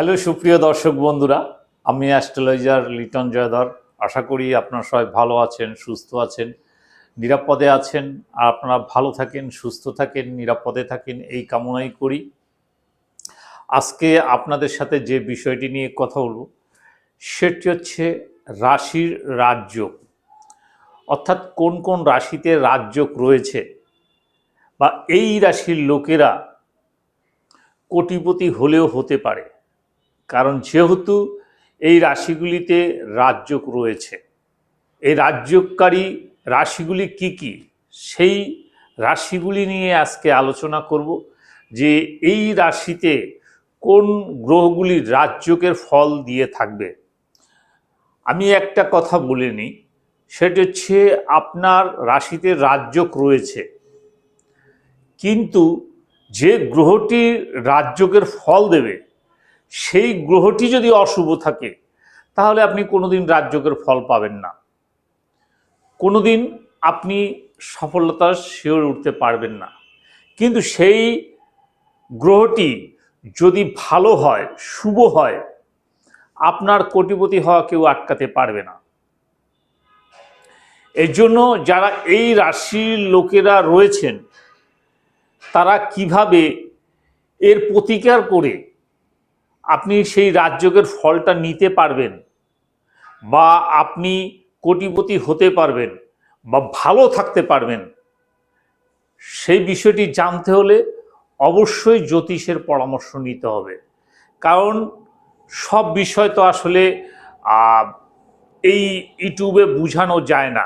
Hello, সুপ্রিয় দর্শক বন্ধুরা, আমি অ্যাস্ট্রোলজার লিটন জয়ধর আশা করি আপনারা সবাই ভালো আছেন, সুস্থ আছেন, নিরাপদে আছেন। আর আপনারা ভালো থাকেন, সুস্থ থাকেন, নিরাপদে থাকেন, এই কামনাই করি। আজকে আপনাদের সাথে যে বিষয়টি নিয়ে কথা বলব, সেটি হচ্ছে রাশির রাজ্য। অর্থাৎ কোন কোন রাশিতে রাজ্যক রয়েছে বা এই রাশির লোকেরা কোটিপতি হলেও হতে পারে। কারণ যেহেতু এই রাশিগুলিতে রাজ্যক রয়েছে, এই রাজ্যকারী রাশিগুলি কি কি? সেই রাশিগুলি নিয়ে আজকে আলোচনা করব যে এই রাশিতে কোন গ্রহগুলি রাজ্যকের ফল দিয়ে থাকবে। আমি একটা কথা বলে নিই, সেটি হচ্ছে আপনার রাশিতে রাজ্যক রয়েছে, কিন্তু যে গ্রহটি রাজ্যকের ফল দেবে সেই গ্রহটি যদি অশুভ থাকে, তাহলে আপনি কোনোদিন রাজ্যকের ফল পাবেন না। কোনোদিন আপনি সফলতার শিওর উঠতে পারবেন না। কিন্তু সেই গ্রহটি যদি ভালো হয়, শুভ হয়, আপনার কোটিপতি হওয়া কেউ আটকাতে পারবে না। এর জন্য যারা এই রাশির লোকেরা রয়েছেন, তারা কীভাবে এর প্রতিকার করে আপনি সেই রাজযোগের ফলটা নিতে পারবেন বা আপনি কোটিপতি হতে পারবেন বা ভালো থাকতে পারবেন। সেই বিষয়টি জানতে হলে অবশ্যই জ্যোতিষের পরামর্শ নিতে হবে। কারণ সব বিষয় তো আসলে এই ইউটিউবে বোঝানো যায় না।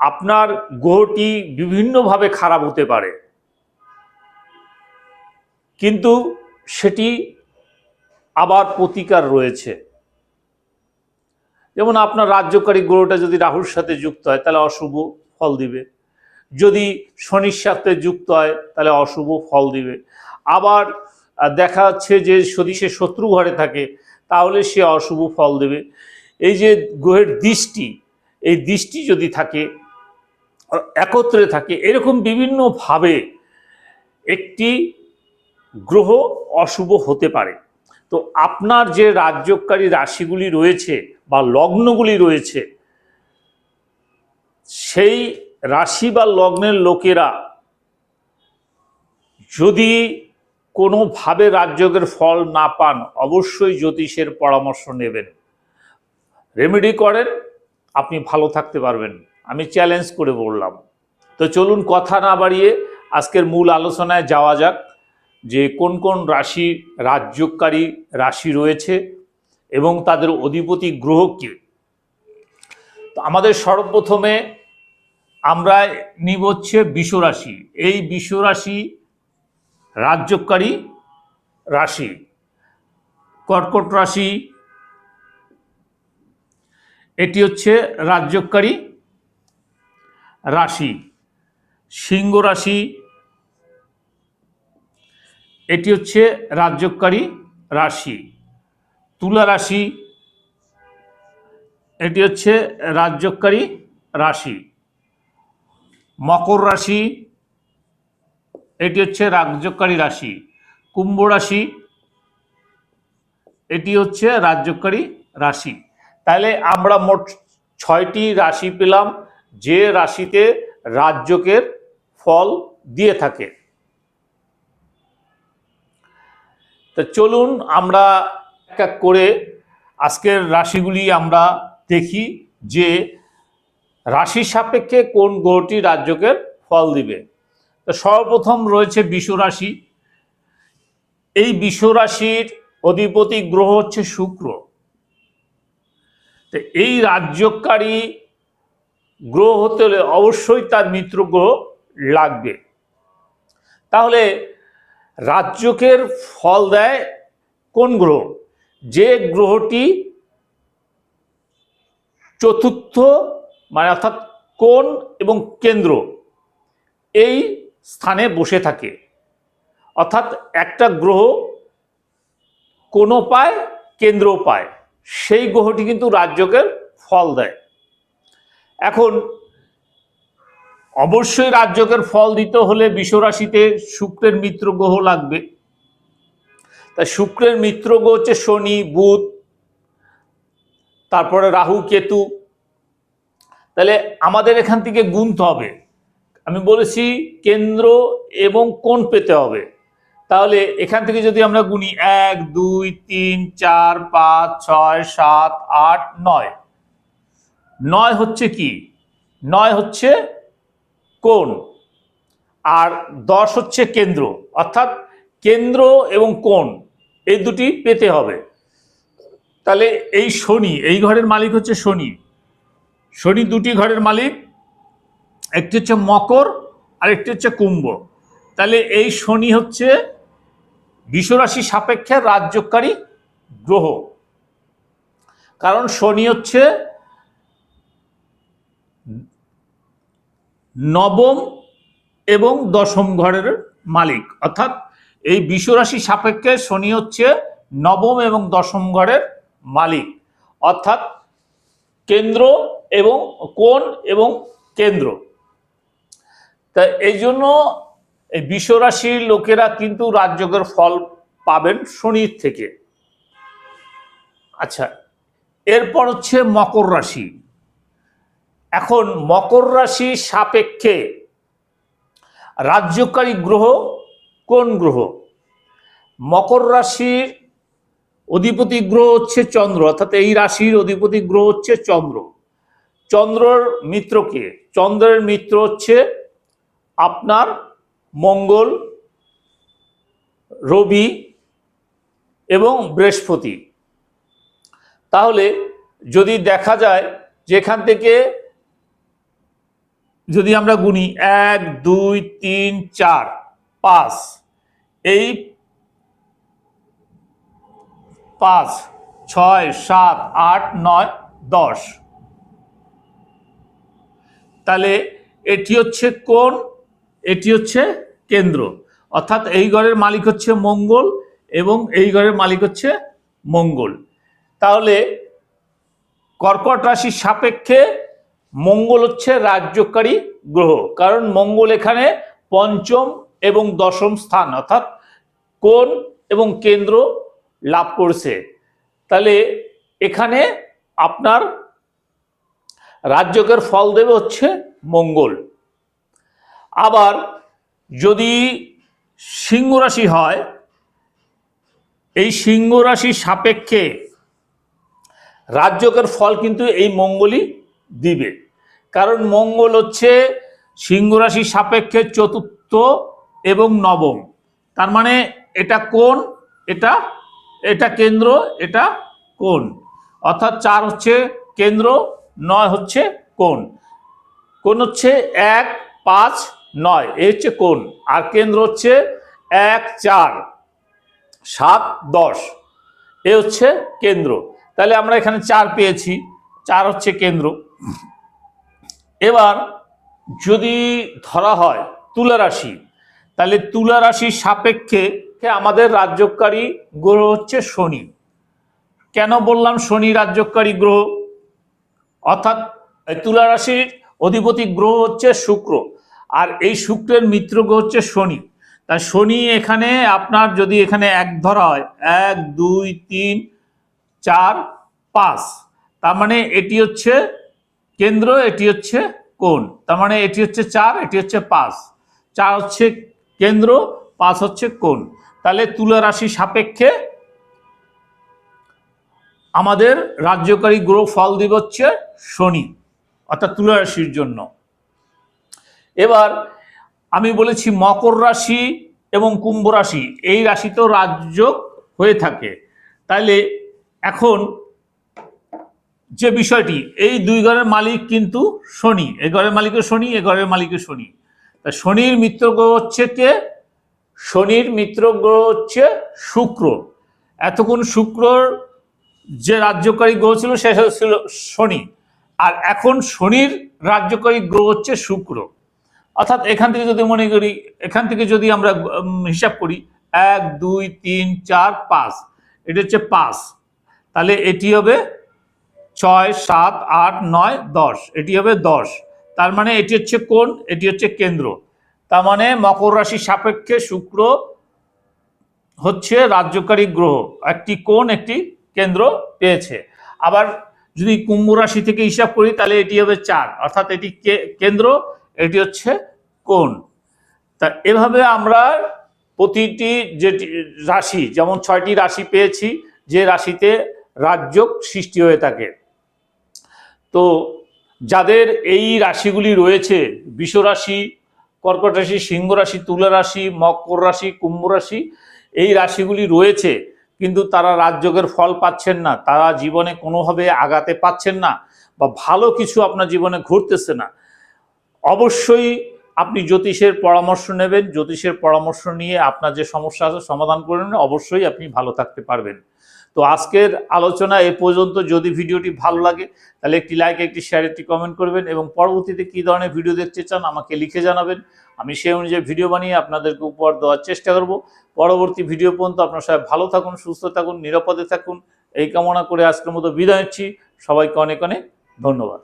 আপনার গ্রহটি বিভিন্নভাবে খারাপ হতে পারে। কিন্তু সেটি আবার প্রতিকার রয়েছে। যেমন আপনার রাজ্যকারী গ্রহটা যদি রাহুর সাথে যুক্ত হয়, তাহলে অশুভ ফল দিবে। যদি শনির সাথে যুক্ত হয়, তাহলে অশুভ ফল দিবে। আবার দেখা যাচ্ছে যে যদি সে শত্রু ঘরে থাকে, তাহলে সে অশুভ ফল দেবে। এই যে গ্রহের দৃষ্টি, এই দৃষ্টি যদি থাকে, একত্রে থাকে, এরকম বিভিন্নভাবে একটি গ্রহ অশুভ হতে পারে। তো আপনার যে রাজ্যকারী রাশিগুলি রয়েছে বা লগ্নগুলি রয়েছে, সেই রাশি বা লগ্নের লোকেরা যদি কোনোভাবে রাজযোগের ফল না পান, অবশ্যই জ্যোতিষের পরামর্শ নেবেন। রেমেডি করেন, আপনি ভালো থাকতে পারবেন। আমি চ্যালেঞ্জ করে বললাম। তো চলুন কথা না বাড়িয়ে আজকের মূল আলোচনায় যাওয়া যাক। যে কোন কোন রাশি রাজ্যকারী রাশি রয়েছে এবং তাদের অধিপতি গ্রহ কি। তো আমাদের সর্বপ্রথমে আমরা নিব হচ্ছে বিশ্বরাশি। এই বিশ্বরাশি রাজ্যকারী রাশি। কর্কট রাশি, এটি হচ্ছে রাজ্যকারী রাশি। সিংহ রাশি এটি হচ্ছে রাজ্যকারী রাশি, তুলা রাশি, এটি হচ্ছে রাজ্যকারী রাশি, মকর রাশি, এটি হচ্ছে রাজ্যকারী রাশি, কুম্ভ রাশি, এটি হচ্ছে রাজ্যকারী রাশি। তাহলে আমরা মোট ছয়টি রাশি পেলাম, যে রাশিতে রাজ্যকের ফল দিয়ে থাকে। তো চলুন আমরা এক এক করে আজকের রাশিগুলি আমরা দেখি যে রাশি সাপেক্ষে কোন গ্রহটি রাজ্যকের ফল দিবে। তো সর্বপ্রথম রয়েছে বিশ্বরাশি এই বিশ্বরাশির অধিপতি গ্রহ হচ্ছে শুক্র। তো এই রাজ্যকারী গ্রহ হতে হলে অবশ্যই তার মিত্র গ্রহ লাগবে। তাহলে রাজ্যকের ফল দেয় কোন গ্রহ? যে গ্রহটি চতুর্থ মানে অর্থাৎ কোন এবং কেন্দ্র? এই স্থানে বসে থাকে। অর্থাৎ একটা গ্রহ কোনো পায় কেন্দ্র পায়। সেই গ্রহটি কিন্তু রাজ্যকের ফল দেয়। এখন অবশ্যই রাজ্যকের ফল দিতে হলে বিশ্বরাশিতে শুক্রের মিত্র গ্রহ লাগবে। তা শুক্রের মিত্র গ্রহ হচ্ছে শনি, বুধ, তারপরে রাহু, কেতু। তাহলে আমাদের এখান থেকে গুনতে হবে। আমি বলেছি কেন্দ্র এবং কোণ পেতে হবে। তাহলে এখান থেকে যদি আমরা গুনি এক, দুই, তিন, চার, পাঁচ, ছয়, সাত, আট, নয়। নয় হচ্ছে কি? নয় হচ্ছে কোণ। আর দশ হচ্ছে কেন্দ্র, অর্থাৎ কেন্দ্র এবং কোণ, এই দুটি পেতে হবে। তাহলে এই শনি, এই ঘরের মালিক হচ্ছে শনি। শনি দুটি ঘরের মালিক, একটি হচ্ছে মকর আর একটি হচ্ছে কুম্ভ। তাহলে এই শনি হচ্ছে বিশ্বরাশি সাপেক্ষে রাজ্যকারী গ্রহ। কারণ শনি হচ্ছে নবম এবং দশম ঘরের মালিক। অর্থাৎ এই বিশ্বরাশি সাপেক্ষে শনি হচ্ছে নবম এবং দশম ঘরের মালিক। অর্থাৎ কেন্দ্র এবং কোণ এবং কেন্দ্র। তা এই জন্য এই বিশ্বরাশির লোকেরা কিন্তু রাজযোগের ফল পাবেন শনির থেকে। আচ্ছা এরপর হচ্ছে মকর রাশি। এখন মকর রাশি সাপেক্ষে রাজ্যকারী গ্রহ কোন গ্রহ? মকর রাশির অধিপতি গ্রহ হচ্ছে চন্দ্র, অর্থাৎ এই রাশির অধিপতি গ্রহ হচ্ছে চন্দ্র। চন্দ্রর মিত্রকে চন্দ্রের মিত্র হচ্ছে আপনার মঙ্গল, রবি এবং বৃহস্পতি। তাহলে যদি দেখা যায় যেখান থেকে যদি আমরা গুনি এক, দুই, তিন, চার, পাঁচ, এই পাঁচ, ছয়, সাত, আট, নয়, দশ। তাহলে এটি হচ্ছে কোন এটি হচ্ছে কেন্দ্র। অর্থাৎ এই ঘরের মালিক হচ্ছে মঙ্গল এবং এই ঘরের মালিক হচ্ছে মঙ্গল। তাহলে কর্কট রাশির সাপেক্ষে মঙ্গল হচ্ছে রাজ্যকারী গ্রহ। কারণ মঙ্গল এখানে পঞ্চম এবং দশম স্থান, অর্থাৎ কোন এবং কেন্দ্র লাভ করছে। তাহলে এখানে আপনার রাজ্যকের ফল দেবে হচ্ছে মঙ্গল। আবার যদি সিংহ রাশি হয়, এই সিংহ সাপেক্ষে রাজ্যকের ফল কিন্তু এই মঙ্গলই দিবে। কারণ মঙ্গল হচ্ছে সিংহ রাশির সাপেক্ষে চতুর্থ এবং নবম। তার মানে এটা কোন এটা এটা কেন্দ্র, এটা কোন অর্থাৎ চার হচ্ছে কেন্দ্র, নয় হচ্ছে কোন কোন হচ্ছে এক, পাঁচ, নয় এ হচ্ছে কোন আর কেন্দ্র হচ্ছে এক, চার, সাত, দশ, এ হচ্ছে কেন্দ্র। তাহলে আমরা এখানে চার পেয়েছি। চার হচ্ছে কেন্দ্র। এবার যদি ধরা হয় তুলা রাশি, তাহলে তুলা রাশির সাপেক্ষে আমাদের রাজ্যকারী গ্রহ হচ্ছে শনি। কেন বললাম শনি রাজ্যকারী গ্রহ? অর্থাৎ তুলা রাশির অধিপতি গ্রহ হচ্ছে শুক্র, আর এই শুক্রের মিত্র গ্রহ হচ্ছে শনি। তা শনি এখানে আপনার যদি এখানে এক ধরা হয়, এক, দুই, তিন, চার, পাঁচ তার মানে এটি হচ্ছে কেন্দ্র, এটি হচ্ছে কোণ। তার মানে এটি হচ্ছে চার, এটি হচ্ছে পাঁচ। চার হচ্ছে কেন্দ্র, পাঁচ হচ্ছে কোণ। তাহলে তুলা রাশি সাপেক্ষে আমাদের রাজ্যকারী গ্রহ ফল দিব হচ্ছে শনি, অর্থাৎ তুলা রাশির জন্য। এবার আমি বলেছি মকর রাশি এবং কুম্ভ রাশি, এই রাশিতেও রাজ্য হয়ে থাকে। তাইলে এখন যে বিষয়টি, এই দুই ঘরের মালিক কিন্তু শনি। এ ঘরের মালিকের শনি এ ঘরের মালিকের শনি। তা শনির মিত্র গ্রহ হচ্ছে কে? শনির মিত্র গ্রহ হচ্ছে শুক্র। এতক্ষণ শুক্রর যে রাজ্যকারী গ্রহ ছিল, সে ছিল শনি। আর এখন শনির রাজ্যকারী গ্রহ হচ্ছে শুক্র। অর্থাৎ এখান থেকে যদি মনে করি, এখান থেকে যদি আমরা হিসাব করি, এক, দুই, তিন, চার, পাঁচ। এটা হচ্ছে পাঁচ। তাহলে এটি হবে ছয়, সাত, আট, নয়, দশ। এটি হবে দশ। তার মানে এটি হচ্ছে কোন এটি হচ্ছে কেন্দ্র। তার মানে মকর রাশির সাপেক্ষে শুক্র হচ্ছে রাজ্যকারী গ্রহ। একটি কোণ, একটি কেন্দ্র পেয়েছে। আবার যদি কুম্ভ রাশি থেকে হিসাব করি, তাহলে এটি হবে চার। অর্থাৎ এটি কেন্দ্র, এটি হচ্ছে কোণ। তা এভাবে আমরা প্রতিটি যে রাশি, যেমন ছয়টি রাশি পেয়েছি, যে রাশিতে রাজ্য সৃষ্টি হয়ে থাকে। তো যাদের এই রাশিগুলি রয়েছে, বিষ রাশি, কর্কট রাশি, সিংহ রাশি, তুলা রাশি, মকর রাশি, কুম্ভ রাশি, এই রাশিগুলি রয়েছে, কিন্তু তারা রাজযোগের ফল পাচ্ছেন না, তারা জীবনে কোনোভাবে আগাতে পাচ্ছেন না বা ভালো কিছু আপনার জীবনে ঘুরতেছে না। অবশ্যই আপনি জ্যোতিষের পরামর্শ নেবেন, জ্যোতিষের পরামর্শ নিয়ে আপনার যে সমস্যা আছে সমাধান করে নেবেন, অবশ্যই আপনি ভালো থাকতে পারবেন। তো আজকের আলোচনা এ পর্যন্ত। যদি ভিডিওটি ভালো লাগে, তাহলে একটি লাইক একটি শেয়ার একটি কমেন্ট করবেন এবং পরবর্তীতে কী ধরনের ভিডিও দেখতে চান আমাকে লিখে জানাবেন। আমি সেই অনুযায়ী ভিডিও বানিয়ে আপনাদেরকে উপহার দেওয়ার চেষ্টা করব। পরবর্তী ভিডিও পর্যন্ত আপনার সবাই ভালো থাকুন, সুস্থ থাকুন, নিরাপদে থাকুন। এই কামনা করে আজকের মতো বিদায় নিচ্ছি। সবাইকে অনেক অনেক ধন্যবাদ।